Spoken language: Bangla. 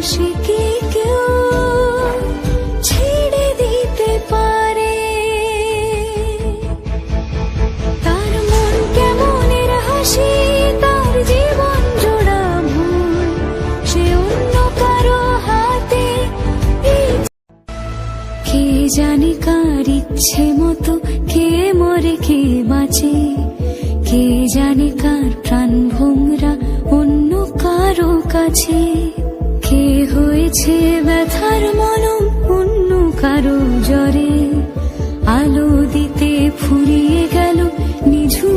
ভালোবাসা কেউ ছেড়ে দিতে পারে? তার মন কেমনের হাসি, তার জীবন সে অন্য কারও হাতে কে জানে কার ইচ্ছে মতো, কে মরে, কে বাঁচে? কে জানে কার প্রাণ ভোমরা অন্য কারও কাছে? কে হয়েছে ব্যথার মলম? অন্য কারও জ্বরে আলো দিতে ফুরিয়ে গেল নিঝুম